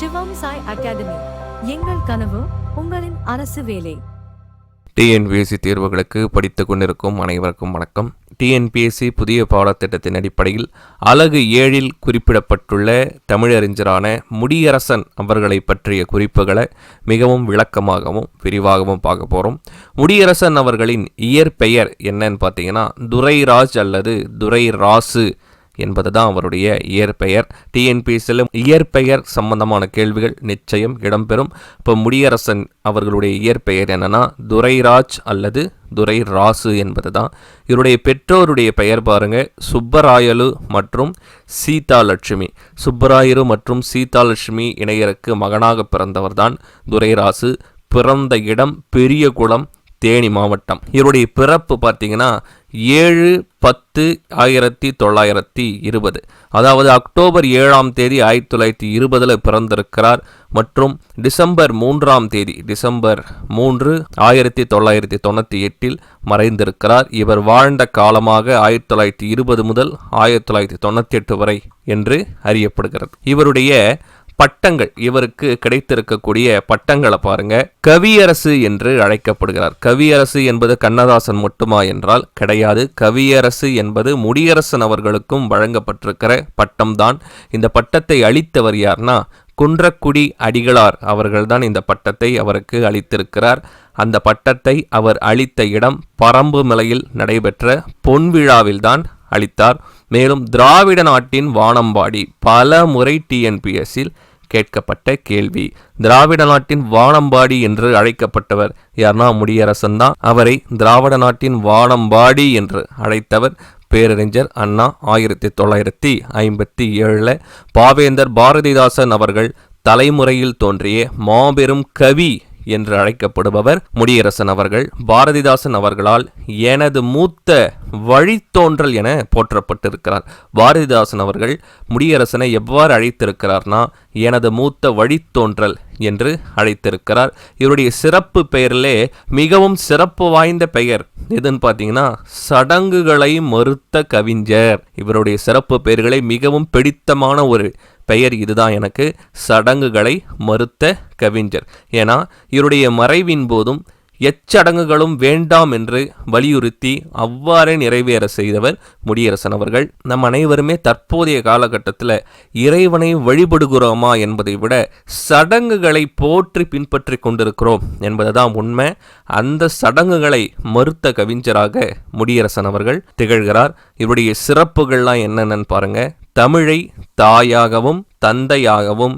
சிவம் Sai academy. எங்கள் கனவு உங்களின் அரசு வேலை. டிஎன்பிஎஸ்சி தேர்வுகளுக்கு படித்து கொண்டிருக்கும் அனைவருக்கும் வணக்கம். டிஎன்பிஎஸ்சி புதிய பாடத்திட்டத்தின் அடிப்படையில் அலகு ஏழில் குறிப்பிடப்பட்டுள்ள தமிழறிஞரான முடியரசன் அவர்களை பற்றிய குறிப்புகளை மிகவும் விளக்கமாகவும் விரிவாகவும் பார்க்க போகிறோம் முடியரசன் அவர்களின் இயற்பெயர் என்னன்னு பார்த்தீங்கன்னா துரைராஜ் அல்லது துரை ராசு என்பது தான் அவருடைய இயற்பெயர். டிஎன்பிஎஸ்சியில் இயற்பெயர் சம்பந்தமான கேள்விகள் நிச்சயம் இடம்பெறும். இப்போ முடியரசன் அவர்களுடைய இயற்பெயர் என்னன்னா துரைராஜ் அல்லது துரை ராசு என்பது தான் இவருடைய பெற்றோருடைய பெயர் பாருங்க சுப்பராயலு மற்றும் சீதாலட்சுமி. சுப்பராயரு மற்றும் சீதாலட்சுமி இணையருக்கு மகனாக பிறந்தவர் தான் துரைராசு. பிறந்த இடம் பெரிய குளம் தேனி மாவட்டம். இவருடைய பிறப்பு பார்த்தீங்கன்னா ஏழு பத்து ஆயிரத்தி தொள்ளாயிரத்தி இருபது. அதாவது அக்டோபர் ஏழாம் தேதி ஆயிரத்தி தொள்ளாயிரத்தி இருபதில் பிறந்திருக்கிறார். மற்றும் டிசம்பர் மூன்றாம் தேதி டிசம்பர் மூன்று ஆயிரத்தி தொள்ளாயிரத்தி தொண்ணூற்றி எட்டில் மறைந்திருக்கிறார். இவர் வாழ்ந்த காலமாக ஆயிரத்தி தொள்ளாயிரத்தி இருபது முதல் ஆயிரத்தி தொள்ளாயிரத்தி தொண்ணூற்றி எட்டு வரை என்று அறியப்படுகிறது. இவருடைய பட்டங்கள். இவருக்கு கிடைத்திருக்கக்கூடிய பட்டங்களை பாருங்க. கவியரசு என்று அழைக்கப்படுகிறார். கவியரசு என்பது கண்ணதாசன் மட்டுமா என்றால் கிடையாது. கவியரசு என்பது முடியரசன் அவர்களுக்கும் வழங்கப்பட்டிருக்கிற பட்டம்தான். இந்த பட்டத்தை அளித்தவர் யார்னா குன்றக்குடி அடிகளார் அவர்கள்தான் இந்த பட்டத்தை அவருக்கு அளித்திருக்கிறார். அந்த பட்டத்தை அவர் அளித்த இடம் பரம்பு மலையில் நடைபெற்ற பொன்விழாவில்தான் அளித்தார். மேலும் திராவிட நாட்டின் வானம்பாடி பல முறை டிஎன்பிஎஸ்ஸில் கேட்கப்பட்ட கேள்வி. திராவிட நாட்டின் வானம்பாடி என்று அழைக்கப்பட்டவர் யார்னா முடியரசன் தான். அவரை திராவிட நாட்டின் வானம்பாடி என்று அழைத்தவர் பேரறிஞர் அண்ணா ஆயிரத்தி தொள்ளாயிரத்தி ஐம்பத்தி ஏழில் பாவேந்தர் பாரதிதாசன் அவர்கள் தலைமுறையில் தோன்றிய மாபெரும் கவி என்று அழைக்கப்படுபவர் முடியரசன் அவர்கள். பாரதிதாசன் அவர்களால் எனது மூத்த வழித்தோன்றல் என போற்றப்பட்டிருக்கிறார். பாரதிதாசன் அவர்கள் முடியரசனை எவ்வாறு அழைத்திருக்கிறார்னா எனது மூத்த வழித்தோன்றல் என்று அழைத்திருக்கிறார். இவருடைய சிறப்பு பெயரிலே மிகவும் சிறப்பு வாய்ந்த பெயர் எதுன்னு பார்த்தீங்கன்னா சடங்குகளை மறுத்த கவிஞர். இவருடைய சிறப்பு பெயர்களை மிகவும் பிடித்தமான ஒரு பெயர் இதுதான் எனக்கு. சடங்குகளை மறுத்த கவிஞர். ஏன்னா இவருடைய மறைவின் போதும் எச்சடங்குகளும் வேண்டாம் என்று வலியுறுத்தி அவ்வாறே நிறைவேற செய்தவர் முடியரசன் அவர்கள். நம் அனைவருமே தற்போதைய காலகட்டத்தில் இறைவனை வழிபடுகிறோமா என்பதை விட சடங்குகளை போற்றி பின்பற்றி கொண்டிருக்கிறோம் என்பதுதான் உண்மை. அந்த சடங்குகளை மறுத்த கவிஞராக முடியரசன் அவர்கள் திகழ்கிறார். இவருடைய சிறப்புகள்லாம் என்னென்னு பாருங்கள் தமிழை தாயாகவும் தந்தையாகவும்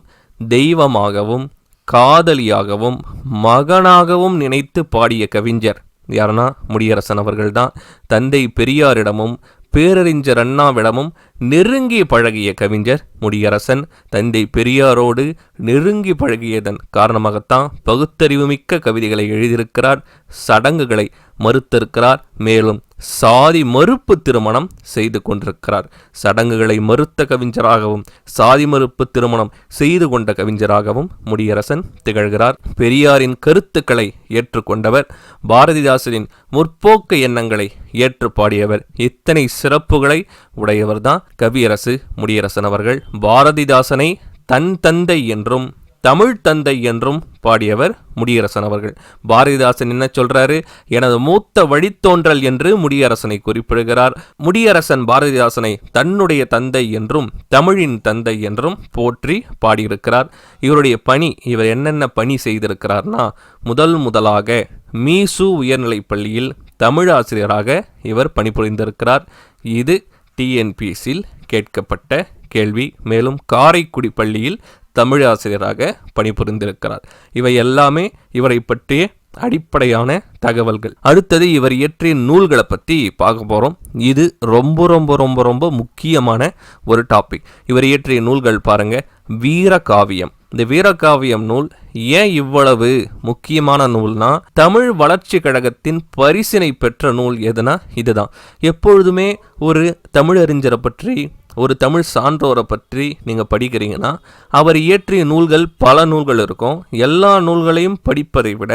தெய்வமாகவும் காதலியாகவும் மகனாகவும் நினைத்து பாடிய கவிஞர் யாருன்னா முடியரசன் அவர்கள்தான். தந்தை பெரியாரிடமும் பேரறிஞர் அண்ணாவிடமும் நெருங்கி பழகிய கவிஞர் முடியரசன். தந்தை பெரியாரோடு நெருங்கி பழகியதன் காரணமாகத்தான் பகுத்தறிவுமிக்க கவிதைகளை எழுதியிருக்கிறார் சடங்குகளை மறுத்திருக்கிறார். மேலும் சாதி மறுப்பு திருமணம் செய்து கொண்டிருக்கிறார். சடங்குகளை மறுத்த கவிஞராகவும் சாதி மறுப்பு திருமணம் செய்து கொண்ட கவிஞராகவும் முடியரசன் திகழ்கிறார். பெரியாரின் கருத்துக்களை ஏற்றுக்கொண்டவர் பாரதிதாசனின் முற்போக்கு எண்ணங்களை ஏற்று பாடியவர் இத்தனை சிறப்புகளை உடையவர்தான் கவியரசு முடியரசன் அவர்கள். பாரதிதாசனை தன் தந்தை என்றும் தமிழ் தந்தை என்றும் பாடியவர் முடியரசன் அவர்கள். பாரதிதாசன் என்ன சொல்றாரு? எனது மூத்த வழித்தோன்றல் என்று முடியரசனை குறிப்பிடுகிறார். முடியரசன் பாரதிதாசனை தன்னுடைய தந்தை என்றும் தமிழின் தந்தை என்றும் போற்றி பாடியிருக்கிறார். இவருடைய பணி இவர் என்னென்ன பணி செய்திருக்கிறார்னா முதல் முதலாக மீசு உயர்நிலைப் பள்ளியில் தமிழ் ஆசிரியராக இவர் பணிபுரிந்திருக்கிறார். இது டிஎன்பிஎஸ்சியில் கேட்கப்பட்ட கேள்வி. மேலும் காரைக்குடி பள்ளியில் தமிழ் ஆசிரியராக பணிபுரிந்திருக்கிறார். இவை எல்லாமே இவரை பற்றிய அடிப்படையான தகவல்கள். அடுத்தது இவர் இயற்றிய நூல்களை பற்றி பார்க்க போகிறோம் இது ரொம்ப ரொம்ப ரொம்ப ரொம்ப முக்கியமான ஒரு டாபிக் இவர் இயற்றிய நூல்கள் பாருங்க. வீரகாவியம். இந்த வீரகாவியம் நூல் ஏன் இவ்வளவு முக்கியமான நூல்னா தமிழ் வளர்ச்சி கழகத்தின் பரிசினை பெற்ற நூல் எதுனா இதுதான். எப்பொழுதுமே ஒரு தமிழறிஞரை பற்றி ஒரு தமிழ் சான்றோரை பற்றி நீங்கள் படிக்கிறீங்கன்னா அவர் இயற்றிய நூல்கள் பல நூல்கள் இருக்கும். எல்லா நூல்களையும் படிப்பதை விட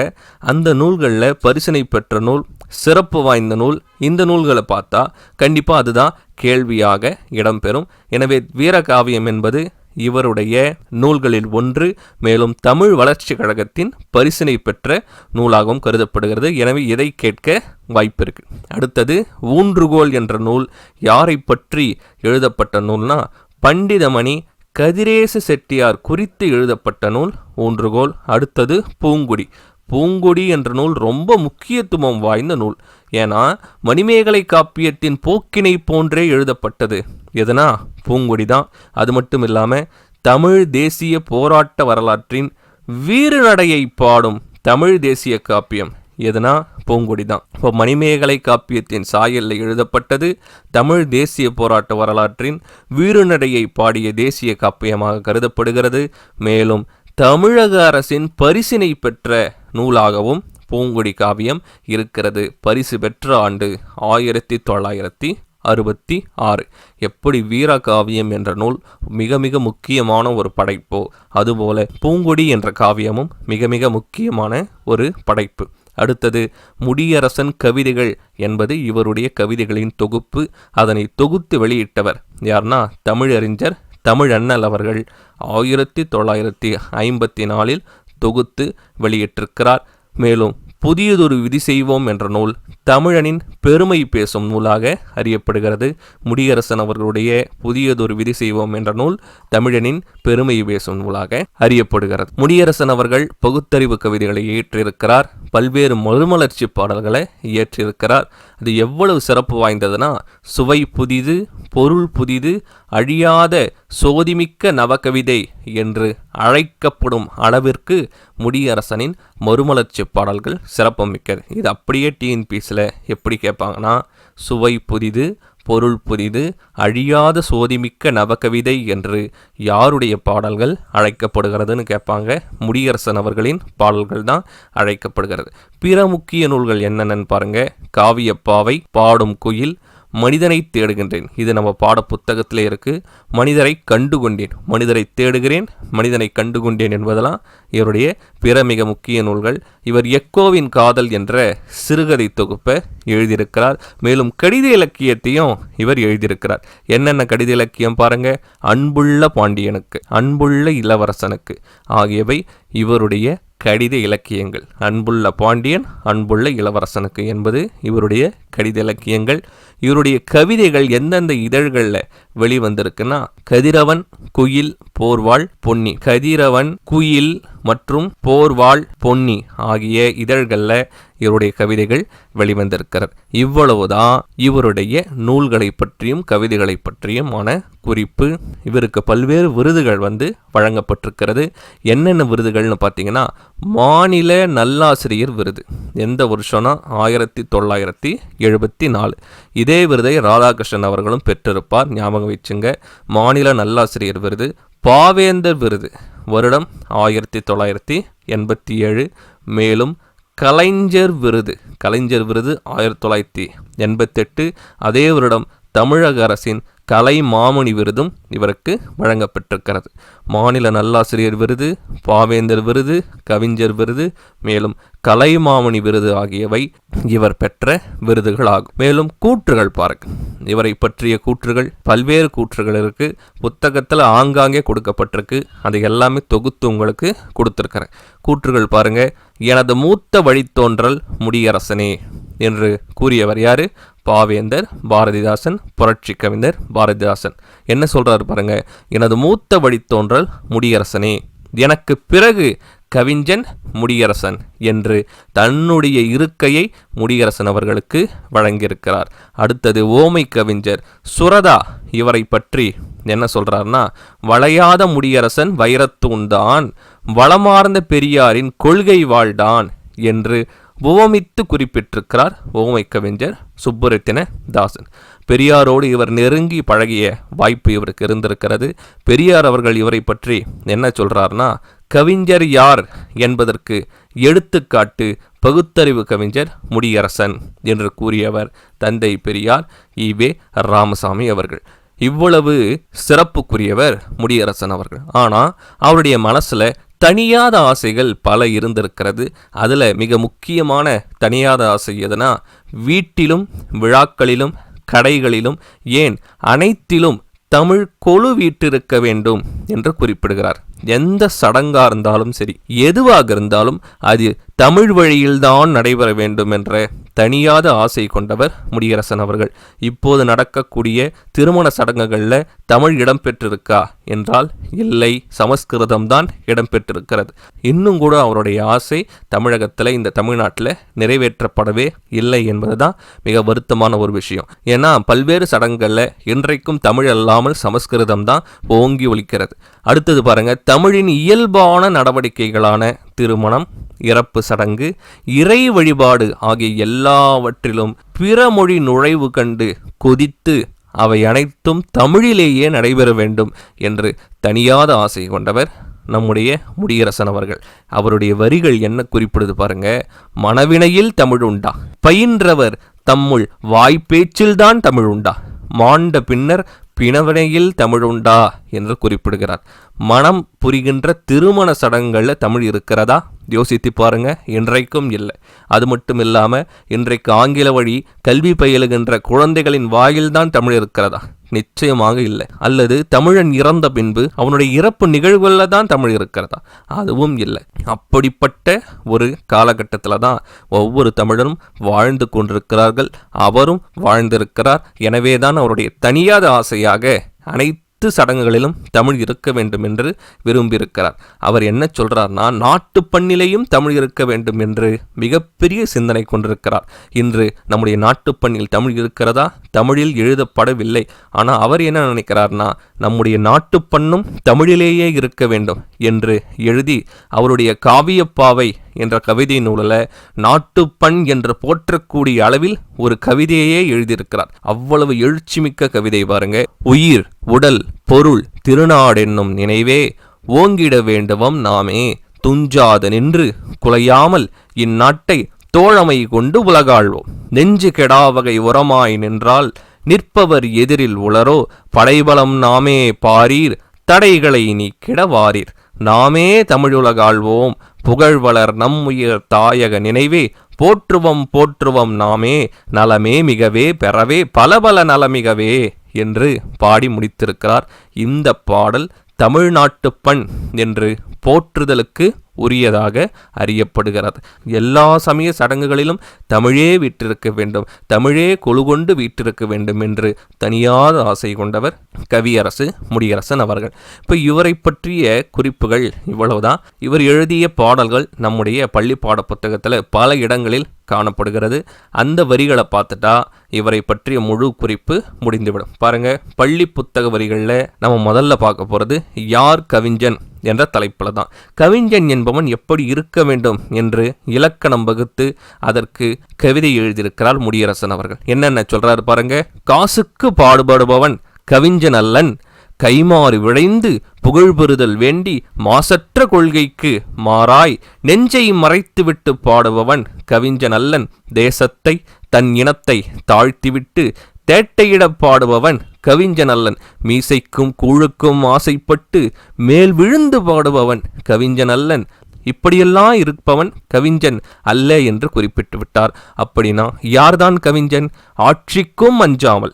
அந்த நூல்களில் பரிசனை பெற்ற நூல் சிறப்பு வாய்ந்த நூல் இந்த நூல்களை பார்த்தா கண்டிப்பாக அதுதான் கேள்வியாக இடம்பெறும். எனவே வீரகாவியம் என்பது இவருடைய நூல்களில் ஒன்று மேலும் தமிழ் வளர்ச்சி கழகத்தின் பரிசினை பெற்ற நூலாகவும் கருதப்படுகிறது. எனவே இதை கேட்க வாய்ப்பு இருக்கு. அடுத்தது ஊன்றுகோல் என்ற நூல் யாரை பற்றி எழுதப்பட்ட நூல்னா பண்டிதமணி கதிரேச செட்டியார் குறித்து எழுதப்பட்ட நூல் ஊன்றுகோல். அடுத்தது பூங்குடி. பூங்கொடி என்ற நூல் ரொம்ப முக்கியத்துவம் வாய்ந்த நூல். ஏன்னா மணிமேகலை காப்பியத்தின் போக்கினை போன்றே எழுதப்பட்டது. எதனா பூங்கொடி தான். அது மட்டும் இல்லாமல் தமிழ் தேசிய போராட்ட வரலாற்றின் வீரநடையை பாடும் தமிழ் தேசிய காப்பியம். எதுனா பூங்கொடி தான். இப்போ மணிமேகலை காப்பியத்தின் சாயலில் எழுதப்பட்டது தமிழ் தேசிய போராட்ட வரலாற்றின் வீரநடையை பாடிய தேசிய காப்பியமாக கருதப்படுகிறது. மேலும் தமிழக அரசின் பரிசினை பெற்ற நூலாகவும் பூங்குடி காவியம் இருக்கிறது. பரிசு பெற்ற ஆண்டு ஆயிரத்தி தொள்ளாயிரத்தி அறுபத்தி ஆறு. எப்படி வீர காவியம் என்ற நூல் மிக மிக முக்கியமான ஒரு படைப்போ. அதுபோல பூங்கொடி என்ற காவியமும் மிக மிக முக்கியமான ஒரு படைப்பு. அடுத்தது முடியரசன் கவிதைகள் என்பது இவருடைய கவிதைகளின் தொகுப்பு. அதனை தொகுத்து வெளியிட்டவர் யார்னா தமிழறிஞர் தமிழண்ணல் அவர்கள். ஆயிரத்தி தொள்ளாயிரத்தி ஐம்பத்தி நாலில் தொகுத்து வெளியிட்டிருக்கிறார். மேலும் புதியதொரு விதி செய்வோம் என்ற நூல் தமிழனின் பெருமை பேசும் நூலாக அறியப்படுகிறது. முடியரசன் அவர்களுடைய புதியதொரு விதி செய்வோம் என்ற நூல் தமிழனின் பெருமை பேசும் நூலாக அறியப்படுகிறது. முடியரசன் அவர்கள் பகுத்தறிவு கவிதைகளை இயற்றியிருக்கிறார் பல்வேறு மறுமலர்ச்சி பாடல்களை இயற்றியிருக்கிறார் அது எவ்வளவு சிறப்பு வாய்ந்ததுன்னா சுவை புதிது பொருள் புதிது அழியாத சோதிமிக்க நவகவிதை என்று அழைக்கப்படும் அளவிற்கு முடியரசனின் மறுமலர்ச்சி பாடல்கள் சிறப்புமிக்கது. இது அப்படியே டிஎன்பிஎஸில் எப்படி கேட்பாங்கன்னா சுவை புதிது பொருள் புதிது அழியாத சோதிமிக்க நவகவிதை என்று யாருடைய பாடல்கள் அழைக்கப்படுகிறதுன்னு கேட்பாங்க. முடியரசன் அவர்களின் பாடல்கள் தான் அழைக்கப்படுகிறது. பிற முக்கிய நூல்கள் என்னென்னு பாருங்கள் காவியப்பாவை பாடும் குயில் மனிதனை தேடுகின்றேன். இது நம்ம பாட புத்தகத்திலே இருக்கு. மனிதரை கண்டுகொண்டேன். மனிதரை தேடுகிறேன் மனிதனை கண்டுகொண்டேன் என்பதெல்லாம் இவருடைய பிற மிக முக்கிய நூல்கள். இவர் எக்கோவின் காதல் என்ற சிறுகதை தொகுப்பை எழுதியிருக்கிறார். மேலும் கடித இலக்கியத்தையும் இவர் எழுதியிருக்கிறார். என்னென்ன கடித இலக்கியம் பாருங்க? அன்புள்ள பாண்டியனுக்கு அன்புள்ள இளவரசனுக்கு ஆகியவை இவருடைய கடித இலக்கியங்கள். அன்புள்ள பாண்டியன் அன்புள்ள இளவரசனுக்கு என்பது இவருடைய கடித இலக்கியங்கள். இவருடைய கவிதைகள் எந்தெந்த இதழ்களில் வெளிவந்திருக்குன்னா கதிரவன் குயில் போர்வாள் பொன்னி. கதிரவன் குயில் மற்றும் போர்வாள் பொன்னி ஆகிய இதழ்களில் இவருடைய கவிதைகள் வெளிவந்திருக்கிறார் இவ்வளவுதான் இவருடைய நூல்களை பற்றியும் கவிதைகளை பற்றியுமான குறிப்பு. இவருக்கு பல்வேறு விருதுகள் வந்து வழங்கப்பட்டிருக்கிறது. என்னென்ன விருதுகள்னு பார்த்தீங்கன்னா மாநில நல்லாசிரியர் விருது. எந்த வருஷம்னா ஆயிரத்தி தொள்ளாயிரத்தி எழுபத்தி நாலு. இதே விருதை ராதாகிருஷ்ணன் அவர்களும் பெற்றிருப்பார். ஞாபகம் வச்சுங்க மாநில நல்லாசிரியர் விருது பாவேந்தர் விருது. வருடம் ஆயிரத்தி தொள்ளாயிரத்தி எண்பத்தி ஏழு. மேலும் கலைஞர் விருது கலைஞர் விருது ஆயிரத்தி தொள்ளாயிரத்தி எண்பத்தெட்டு. அதே வருடம் தமிழக அரசின் கலை மாமணி விருதும் இவருக்கு வழங்கப்பட்டிருக்கிறது. மாநில நல்லாசிரியர் விருது பாவேந்தர் விருது கவிஞர் விருது மேலும் கலைமாமணி விருது ஆகியவை இவர் பெற்ற விருதுகள் ஆகும் மேலும் கூற்றுகள் பாருங்க. இவரை பற்றிய கூற்றுகள் பல்வேறு கூற்றுகள் இருக்கு. புத்தகத்தில் ஆங்காங்கே கொடுக்கப்பட்டிருக்கு. அது எல்லாமே தொகுத்து உங்களுக்கு கொடுத்துருக்கிறேன். கூற்றுகள் பாருங்க. எனது மூத்த வழித்தோன்றல் முடியரசனே என்று கூறியவர் யாரு? பாவேந்தர் பாரதிதாசன் புரட்சி கவிஞர் பாரதிதாசன். என்ன சொல்கிறாரு பாருங்க எனது மூத்த வழித்தோன்றல் முடியரசனே எனக்கு பிறகு கவிஞன் முடியரசன் என்று தன்னுடைய இருக்கையை முடியரசன் அவர்களுக்கு வழங்கியிருக்கிறார். அடுத்தது ஓமை கவிஞர் சுரதா இவரை பற்றி என்ன சொல்றாருன்னா வளையாத முடியரசன் வைரத்தூண்தான் வளமார்ந்த பெரியாரின் கொள்கை வாழ்டான் என்று உவமித்து குறிப்பிட்டிருக்கிறார் ஓமை கவிஞர் சுப்புரத்தின தாசன். பெரியாரோடு இவர் நெருங்கி பழகிய வாய்ப்பு இவருக்கு இருந்திருக்கிறது. பெரியார் அவர்கள் இவரை பற்றி என்ன சொல்கிறார்னா கவிஞர் யார் என்பதற்கு எடுத்துக்காட்டு பகுத்தறிவு கவிஞர் முடியரசன் என்று கூறியவர் தந்தை பெரியார் ஈவே ராமசாமி அவர்கள். இவ்வளவு சிறப்புக்குரியவர் முடியரசன் அவர்கள். ஆனால் அவருடைய மனசில் தனியாத ஆசைகள் பல இருந்திருக்கிறது. அதில் மிக முக்கியமான தனியாத ஆசை எதுனா வீட்டிலும் விழாக்களிலும் கடைகளிலும் ஏன் அனைத்திலும் தமிழ் கொழு வீட்டிருக்க வேண்டும் என்று குறிப்பிடுகிறார். எந்த சடங்காக இருந்தாலும் சரி எதுவாக இருந்தாலும் அது தமிழ் வழியில்தான் நடைபெற வேண்டும் என்ற தனியாத ஆசை கொண்டவர் முடியரசன் அவர்கள். இப்போது நடக்கக்கூடிய திருமண சடங்குகளில் தமிழ் இடம்பெற்றிருக்கா என்றால் இல்லை சமஸ்கிருதம் தான் இடம்பெற்றிருக்கிறது இன்னும் கூட அவருடைய ஆசை தமிழகத்தில் இந்த தமிழ்நாட்டில் நிறைவேற்றப்படவே இல்லை என்பதுதான் மிக வருத்தமான ஒரு விஷயம். ஏன்னா பல்வேறு சடங்குகளில் இன்றைக்கும் தமிழ் அல்லாமல் சமஸ்கிருதம் தான் ஓங்கி ஒலிக்கிறது. அடுத்தது பாருங்க தமிழின் இயல்பான நடவடிக்கைகளான திருமணம் இறப்பு சடங்கு இறை வழிபாடு ஆகிய எல்லாவற்றிலும் பிற மொழி நுழைவு கண்டு கொதித்து அவை அனைத்தும் தமிழிலேயே நடைபெற வேண்டும் என்று தனியாத ஆசை கொண்டவர் நம்முடைய முடியரசன் அவர்கள். அவருடைய வரிகள் என்ன குறிப்பிடுது பாருங்க மனவினையில் தமிழ் உண்டா? பயின்றவர் தம்முள் வாய்ப்பேச்சில்தான் தமிழ் உண்டா? மாண்ட பின்னர் பிணவனையில் தமிழ் உண்டா என்று குறிப்பிடுகிறார். மனம் புரிகின்ற திருமண சடங்குகளில் தமிழ் இருக்கிறதா? யோசித்து பாருங்க இன்றைக்கும் இல்லை. அது மட்டும் இல்லாமல் இன்றைக்கு ஆங்கில வழி கல்வி பயிலுகின்ற குழந்தைகளின் வாயில்தான் தமிழ் இருக்கிறதா? நிச்சயமாக இல்லை. அல்லது தமிழன் இறந்த பின்பு அவனுடைய இறப்பு நிகழ்வுகளில் தான் தமிழ் இருக்கிறதா? அதுவும் இல்லை. அப்படிப்பட்ட ஒரு காலகட்டத்தில் தான் ஒவ்வொரு தமிழரும் வாழ்ந்து கொண்டிருக்கிறார்கள். அவரும் வாழ்ந்திருக்கிறார். எனவே தான் அவருடைய தனியாத ஆசையாக அனைத்து சடங்குகளிலும் தமிழ் இருக்க வேண்டும் என்று விரும்பியிருக்கிறார். அவர் என்ன சொல்கிறார்னா நாட்டு பண்ணிலையும் தமிழ் இருக்க வேண்டும் என்று மிகப்பெரிய சிந்தனை கொண்டிருக்கிறார். இன்று நம்முடைய நாட்டுப்பண்ணில் தமிழ் இருக்கிறதா? தமிழில் எழுதப்படவில்லை. ஆனால் அவர் என்ன நினைக்கிறார்னா நம்முடைய நாட்டுப்பண்ணும் தமிழிலேயே இருக்க வேண்டும் என்று எழுதி அவருடைய காவியப்பாவை என்ற கவிதை நூலில் நாட்டுப்பண் என்று போற்றக்கூடிய அளவில் ஒரு கவிதையே எழுதியிருக்கிறார். அவ்வளவு எழுச்சிமிக்க கவிதை பாருங்க. உயிர் உடல் பொருள் திருநாடென்னும் நினைவே ஓங்கிட வேண்டுவம் நாமே. துஞ்சாத நின்று குலையாமல் இந்நாட்டை தோழமை கொண்டு உலகாழ்வோம் நெஞ்சு கெடாவகை உரமாய் நின்றால் நிற்பவர் எதிரில் உளரோ. படைபலம் நாமே பாரீர் தடைகளை நீக்கிட வாரீர். நாமே தமிழுலகாழ்வோம் புகழ்வளர் நம் உயிர் தாயக நினைவே போற்றுவம் போற்றுவம் நாமே நலமே மிகவே பெறவே பல பல நலமிகவே என்று பாடி முடித்திருக்கிறார் இந்த பாடல் தமிழ்நாட்டு பண் என்று போற்றுதலுக்கு உரியதாக அறியப்படுகிறது. எல்லா சமய சடங்குகளிலும் தமிழே வீற்றிருக்க வேண்டும். தமிழே கொழுகொண்டு வீற்றிருக்க வேண்டும் என்று தனியாத ஆசை கொண்டவர் கவியரசு முடியரசன் அவர்கள். இப்போ இவரை பற்றிய குறிப்புகள் இவ்வளவுதான். இவர் எழுதிய பாடல்கள் நம்முடைய பள்ளி பாட புத்தகத்தில் பல இடங்களில் காணப்படுகிறது. அந்த வரிகளை பார்த்துட்டா இவரை பற்றிய முழு குறிப்பு முடிந்துவிடும். பாருங்கள் பள்ளி புத்தக வரிகளில் நம்ம முதல்ல பார்க்க போகிறது யார் கவிஞன் என்ற தலைப்பில் தான். கவிஞன் என்பவன் எப்படி இருக்க வேண்டும் என்று இலக்கணம் வகுத்து அதற்கு கவிதை எழுதியிருக்கிறார் முடியரசன் அவர்கள். என்னென்ன சொல்றாரு பாருங்க? காசுக்கு பாடுபடுபவன் கவிஞன் அல்லன். கைமாறு விழைந்து புகழ் பெறுதல் வேண்டி மாசற்ற கொள்கைக்கு மாறாய். நெஞ்சை மறைத்துவிட்டு பாடுபவன் கவிஞன் அல்லன். தேசத்தை தன் இனத்தை தாழ்த்திவிட்டு தேட்டையிடப் பாடுபவன் கவிஞன் அல்லன். மீசைக்கும் கூழுக்கும் ஆசைப்பட்டு மேல் விழுந்து பாடுபவன் கவிஞன் அல்லன். இப்படியெல்லாம் இருப்பவன் கவிஞன் அல்ல என்று குறிப்பிட்டு விட்டார். அப்படின்னா யார்தான் கவிஞன்? ஆட்சிக்கும் அஞ்சாமல்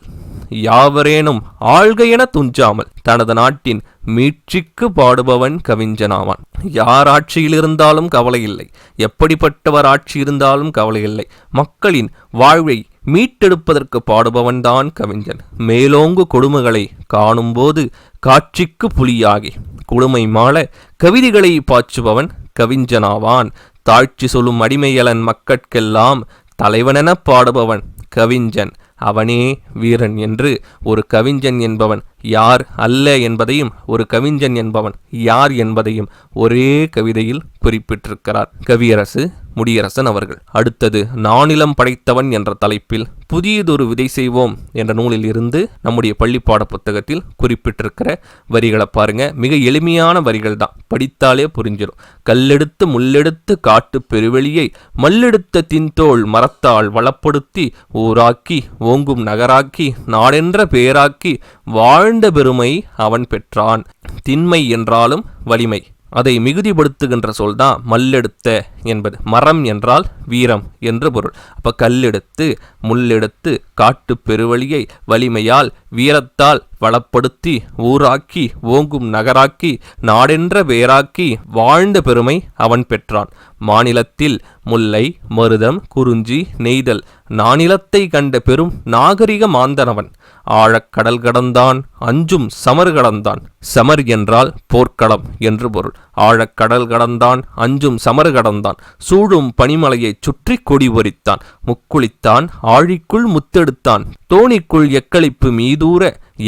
யாவரேனும் ஆள்க என துஞ்சாமல் தனது நாட்டின் மீட்சிக்கு பாடுபவன் கவிஞனாவான். யார் ஆட்சியில் இருந்தாலும் கவலை இல்லை. எப்படிப்பட்டவர் ஆட்சி இருந்தாலும் கவலை இல்லை. மக்களின் வாழ்வை மீட்டெடுப்பதற்கு பாடுபவன்தான் கவிஞன். மேலோங்கு கொடுமைகளை காணும்போது காட்சிக்கு புலியாகி கொடுமை மாள கவிதைகளை பாய்ச்சுபவன் கவிஞனாவான். தாழ்ச்சி சொல்லும் அடிமையலன் மக்கட்கெல்லாம் தலைவனெனப் பாடுபவன் கவிஞன். அவனே வீரன் என்று ஒரு கவிஞன் என்பவன் யார் அல்ல என்பதையும் ஒரு கவிஞன் என்பவன் யார் என்பதையும் ஒரே கவிதையில் குறிப்பிட்டிருக்கிறார். கவியரசு முடியரசன் அவர்கள். அடுத்தது நானிலம் படைத்தவன் என்ற தலைப்பில் புதியதொரு விதை செய்வோம் என்ற நூலில் இருந்து நம்முடைய பள்ளி பாட புத்தகத்தில் குறிப்பிட்டிருக்கிற வரிகளை பாருங்க. மிக எளிமையான வரிகள் தான் படித்தாலே புரிஞ்சிடும் கல்லெடுத்து முள்ளெடுத்து காட்டு பெருவெளியை மல்லெடுத்த தின்தோள் மரத்தால் வளப்படுத்தி ஊராக்கி ஓங்கும் நகராக்கி நாடென்ற பேராக்கி வாழ்ந்த பெருமை அவன் பெற்றான். திண்மை என்றாலும் வலிமை. அதை மிகுதிப்படுத்துகின்ற சொல் தான் மல்லெடுத்த என்பது. மரம் என்றால் வீரம் என்று பொருள். அப்போ கல்லெடுத்து முள்ளெடுத்து காட்டு பெருவழியை வலிமையால் வீரத்தால் வளப்படுத்தி ஊராக்கி ஓங்கும் நகராக்கி நாடென்ற பேராக்கி வாழ்ந்த பெருமை அவன் பெற்றான். மாநிலத்தில் முல்லை மருதம் குறிஞ்சி நெய்தல் நானிலத்தை கண்ட பெரும் நாகரிக மாந்தனவன். ஆழக்கடல் கடந்தான் அஞ்சும் சமர் கடந்தான். சமர் என்றால் போர்க்களம் என்று பொருள். ஆழக்கடல் கடந்தான் அஞ்சும் சமர் கடந்தான். சூழும் பனிமலையைச் சுற்றி கொடி பொறித்தான். முக்குளித்தான் ஆழிக்குள் முத்தெடுத்தான். தோணிக்குள் எக்களிப்பு மீதூர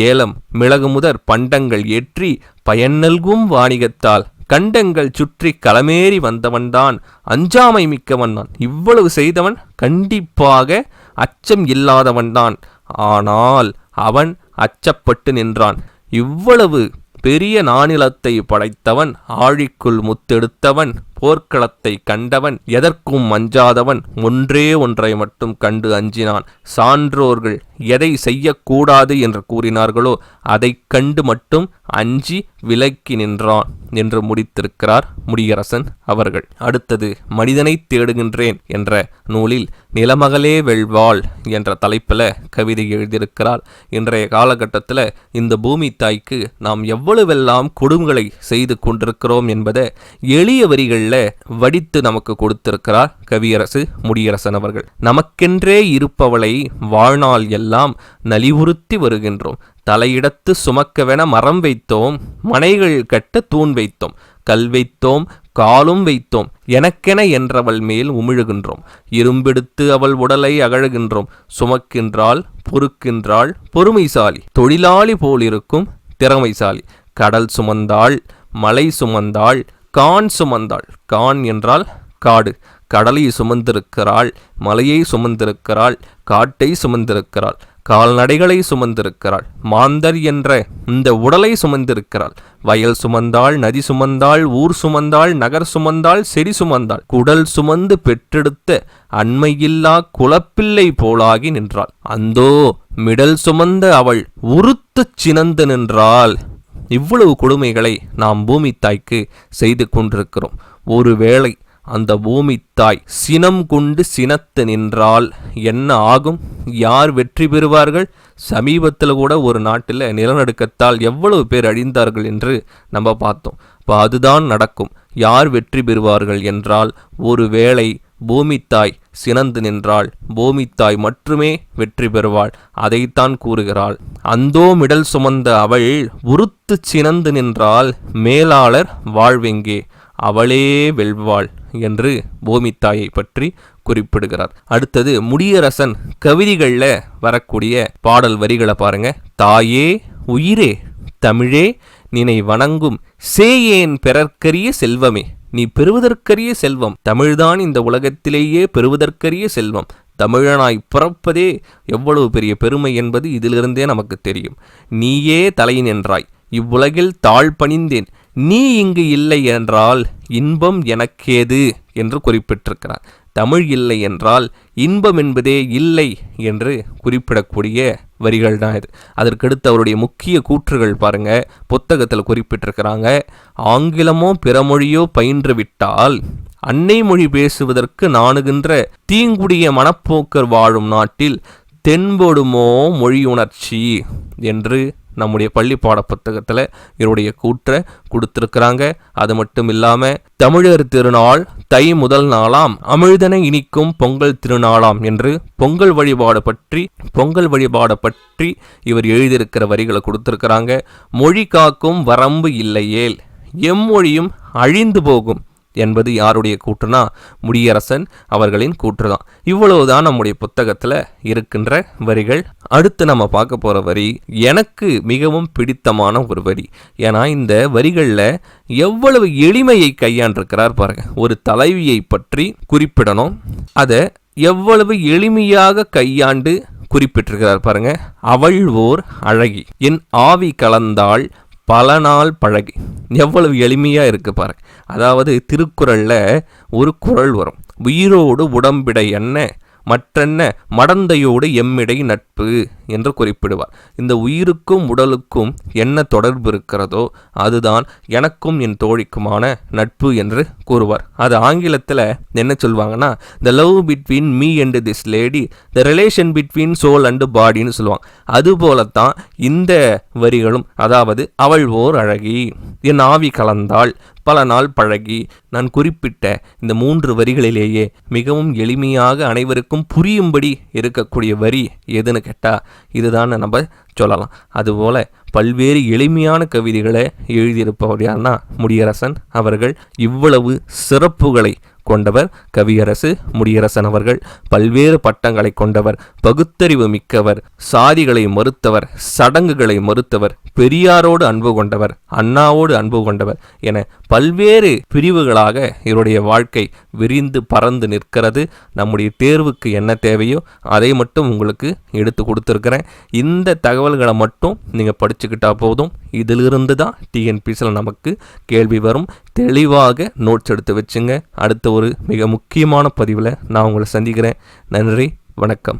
ஏலம் மிளகுமுதற் பண்டங்கள் ஏற்றி பயன் நல்கும் வாணிகத்தால் கண்டங்கள் சுற்றி களமேறி வந்தவன்தான் அஞ்சாமை மிக்கவன் தான் இவ்வளவு செய்தவன் கண்டிப்பாக அச்சம் இல்லாதவன்தான். ஆனால் அவன் அச்சப்பட்டு நின்றான். இவ்வளவு பெரிய நானிலத்தை படைத்தவன் ஆழிக்குள் முத்தெடுத்தவன் போர்க்களத்தை கண்டவன் எதற்கும் அஞ்சாதவன் ஒன்றே ஒன்றை மட்டும் கண்டு அஞ்சினான். சான்றோர்கள் எதை செய்யக்கூடாது என்று கூறினார்களோ அதை கண்டு மட்டும் அஞ்சி விலக்கி நின்றான் என்று முடித்திருக்கிறார் முடியரசன் அவர்கள். அடுத்தது மனிதனை தேடுகின்றேன் என்ற நூலில் நிலமகளே வெல்வாள் என்ற தலைப்பில் கவிதை எழுதியிருக்கிறார். இன்றைய காலகட்டத்தில் இந்த பூமி தாய்க்கு நாம் எவ்வளவெல்லாம் கொடுமைகளை செய்து கொண்டிருக்கிறோம் என்பதை எளிய வரிகளில் வடித்து நமக்கு கொடுத்திருக்கிறார் கவியரசு முடியரசன் அவர்கள். நமக்கென்றே இருப்பவளை வாழ்நாள் எல்லாம் நலிவுறுத்தி வருகின்றோம். தலையிடத்து சுமக்கவென மரம் வைத்தோம் மனைகள் கட்ட தூண் வைத்தோம் கல் வைத்தோம் காலும் வைத்தோம் எனக்கென என்றவள் மேல் உமிழுகின்றோம். இரும்பெடுத்து அவள் உடலை அகழுகின்றோம். சுமக்கின்றாள் பொறுக்கின்றாள் பொறுமைசாலி தொழிலாளி போலிருக்கும் திறமைசாலி. கடல் சுமந்தாள் மலை சுமந்தாள் கான் சுமந்தாள். கான் என்றால் காடு. கடலை சுமந்திருக்கிறாள் மலையை சுமந்திருக்கிறாள் காட்டை சுமந்திருக்கிறாள் கால்நடைகளை சுமந்திருக்கிறாள் மாந்தர் என்ற இந்த உடலை சுமந்திருக்கிறாள். வயல் சுமந்தாள் நதி சுமந்தாள் ஊர் சுமந்தாள் நகர் சுமந்தாள் செடி சுமந்தாள். குடல் சுமந்து பெற்றெடுத்த அண்மையில்லா குலப்பிள்ளை போலாகி நின்றாள். அந்தோ மிடல் சுமந்த அவள் உருத்துச் சினந்து நின்றாள். இவ்வளவு கொடுமைகளை நாம் பூமி தாய்க்கு செய்து கொண்டிருக்கிறோம். ஒருவேளை அந்த பூமி தாய் சினம் கொண்டு சினத்து நின்றால் என்ன ஆகும்? யார் வெற்றி பெறுவார்கள்? சமீபத்தில் கூட ஒரு நாட்டில் நிலநடுக்கத்தால் எவ்வளவு பேர் அழிந்தார்கள் என்று நம்ம பார்த்தோம். இப்போ அதுதான் நடக்கும். யார் வெற்றி பெறுவார்கள் என்றால் ஒருவேளை பூமித்தாய் சினந்து நின்றாள். பூமித்தாய் மட்டுமே வெற்றி பெறுவாள். அதைத்தான் கூறுகிறாள். அந்தோ மிடல் சுமந்த அவள் உருத்து சினந்து நின்றால் மேலாளர் வாழ்வெங்கே? அவளே வெல்வாள் என்று பூமித்தாயை பற்றி குறிப்பிடுகிறார். அடுத்தது முடியரசன் கவிதைகளில் வரக்கூடிய பாடல் வரிகளை பாருங்க. தாயே உயிரே தமிழே நினை வணங்கும் சேயேன் பெறற்கரிய செல்வமே. நீ பெறுவதற்கரிய செல்வம். தமிழ்தான் இந்த உலகத்திலேயே பெறுவதற்கரிய செல்வம். தமிழனாய் பிறப்பதே எவ்வளவு பெரிய பெருமை என்பது இதிலிருந்தே நமக்கு தெரியும். நீயே தலை நின்றாய் இவ்வுலகில் தாழ் பணிந்தேன். நீ இங்கு இல்லை என்றால் இன்பம் எனக்கேது? என்று குறிப்பிட்டிருக்கிறார். தமிழ் இல்லை என்றால் இன்பம் என்பதே இல்லை என்று குறிப்பிடக்கூடிய வரிகள் தான் இது. அதற்கடுத்து அவருடைய முக்கிய கூற்றுகள் பாருங்க. புத்தகத்தில் குறிப்பிட்டிருக்கிறாங்க ஆங்கிலமோ பிறமொழியோ பயின்று விட்டால் அன்னை மொழி பேசுவதற்கு நாணுகின்ற தீங்குடிய மனப்போக்கர் வாழும் நாட்டில் தென்படுமோ மொழி உணர்ச்சி என்று நம்முடைய பள்ளி பாட புத்தகத்தில் இவருடைய கூற்றை கொடுத்துருக்குறாங்க. அது மட்டும் இல்லாமல் தமிழர் திருநாள் தை முதல் நாளாம் அமிழ்தனை இனிக்கும் பொங்கல் திருநாளாம் என்று பொங்கல் வழிபாடு பற்றி பொங்கல் வழிபாடு பற்றி இவர் எழுதியிருக்கிற வரிகளை கொடுத்துருக்குறாங்க. மொழி காக்கும் வரம்பு இல்லையேல் எம்மொழியும் அழிந்து போகும். என்பது யாருடைய கூற்றுனா முடியரசன் அவர்களின் கூற்று தான் இவ்வளவுதான் நம்முடைய புத்தகத்தில் இருக்கின்ற வரிகள். அடுத்து நம்ம பார்க்க போகிற வரி எனக்கு மிகவும் பிடித்தமான ஒரு வரி. ஏன்னா இந்த வரிகளில் எவ்வளவு எளிமையை கையாண்டிருக்கிறார் பாருங்க. ஒரு தலைவியை பற்றி குறிப்பிடணும். அதை எவ்வளவு எளிமையாக கையாண்டு குறிப்பிட்டிருக்கிறார் பாருங்க. அவள் ஓர் அழகி. என் ஆவி கலந்தாள் பல நாள் பழகி. எவ்வளவு எளிமையாக இருக்கு பாருங்க. அதாவது திருக்குறளில் ஒரு குரல் வரும். உயிரோடு உடம்பிடை என்ன? மற்றென்ன? மடந்தையோடு எம்மிடை நட்பு. என்று குறிப்பிடுவார். இந்த உயிருக்கும் உடலுக்கும் என்ன தொடர்பு இருக்கிறதோ அதுதான் எனக்கும் என் தோழிக்குமான நட்பு என்று கூறுவார். அது ஆங்கிலத்தில் என்ன சொல்லுவாங்கன்னா the love between me and this lady the relation between soul and பாடின்னு சொல்லுவாங்க. அதுபோலத்தான் இந்த வரிகளும் அதாவது அவள் ஓர் அழகி என் ஆவி கலந்தாள் பல நாள் பழகி. நான் குறிப்பிட்ட இந்த மூன்று வரிகளிலேயே மிகவும் எளிமையாக அனைவருக்கும் புரியும்படி இருக்கக்கூடிய வரி எதுன்னு கேட்டால் இதுதான் நம்ம சொல்லலாம். அதுபோல் பல்வேறு எளிமையான கவிதைகளை எழுதியிருப்பவர் யாருன்னா முடியரசன் அவர்கள். இவ்வளவு சிறப்புகளை கொண்டவர் கவியரசு முடியரசன் அவர்கள் பல்வேறு பட்டங்களை கொண்டவர் பகுத்தறிவு மிக்கவர் சாதிகளை மறுத்தவர் சடங்குகளை மறுத்தவர் பெரியாரோடு அன்பு கொண்டவர் அண்ணாவோடு அன்பு கொண்டவர் என பல்வேறு பிரிவுகளாக இவருடைய வாழ்க்கை விரிந்து பறந்து நிற்கிறது. நம்முடைய தேர்வுக்கு என்ன தேவையோ அதை மட்டும் உங்களுக்கு எடுத்து கொடுத்துருக்கிறேன். இந்த தகவல்களை மட்டும் நீங்கள் படிச்சுக்கிட்டா போதும். இதிலிருந்து தான் டிஎன்பிசியில் நமக்கு கேள்வி வரும். தெளிவாக நோட்ஸ் எடுத்து வச்சுங்க. அடுத்த ஒரு மிக முக்கியமான பதிவில் நான் உங்களை சந்திக்கிறேன். நன்றி வணக்கம்.